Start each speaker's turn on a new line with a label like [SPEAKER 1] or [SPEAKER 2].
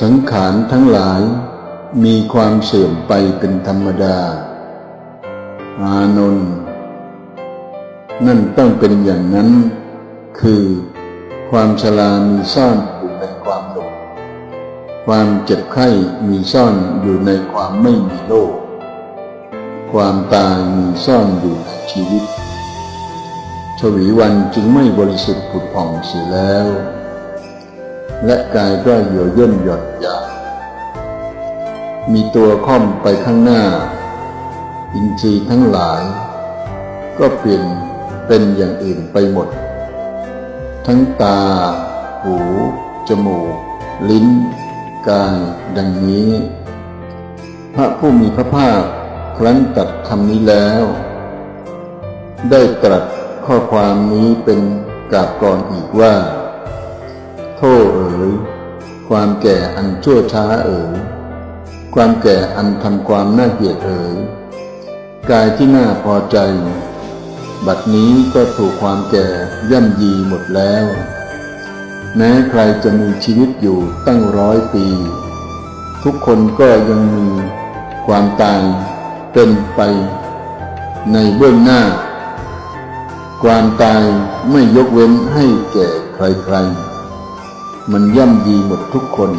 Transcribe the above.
[SPEAKER 1] สังขารทั้งหลายมีความเสื่อมไปเป็นธรรมดา อานนท์นั่นต้องเป็นอย่างนั้น คือความชรามีซ่อนอยู่ในความหลงความเจ็บไข้มีซ่อนอยู่ในความไม่มีโลก ความตายมีซ่อนอยู่ในชีวิต ชวีวันจึงไม่บริสุทธิ์ผุดผ่องเสียแล้ว และกายก็เหี่ยวย่นหย่อนยานมีตัวค่อมไปข้างหน้า อินทรีย์ทั้งหลาย ก็เปลี่ยนเป็นอย่างอื่นไปหมด ทั้งตา หู จมูก ลิ้น กายดังนี้ พระผู้มีพระภาคครั้นตรัดคำนี้แล้ว ได้ตรัสข้อความนี้เป็นกาบกรอีกว่า โทษเอ๋ยความแก่อันชั่วช้าเอ๋ยความแก่อันทำความน่าเกลียดเอ๋ยกายที่น่าพอใจ บัดนี้ก็ถูกความแก่ย่ำยีหมดแล้ว แม้ใครจะมีชีวิตอยู่ตั้งร้อยปี ทุกคนก็ยังมีความตายเป็นไป ในเบื้องหน้า ความตายไม่ยกเว้นให้แก่ใครๆ มันย่ำยีหมดทุกคน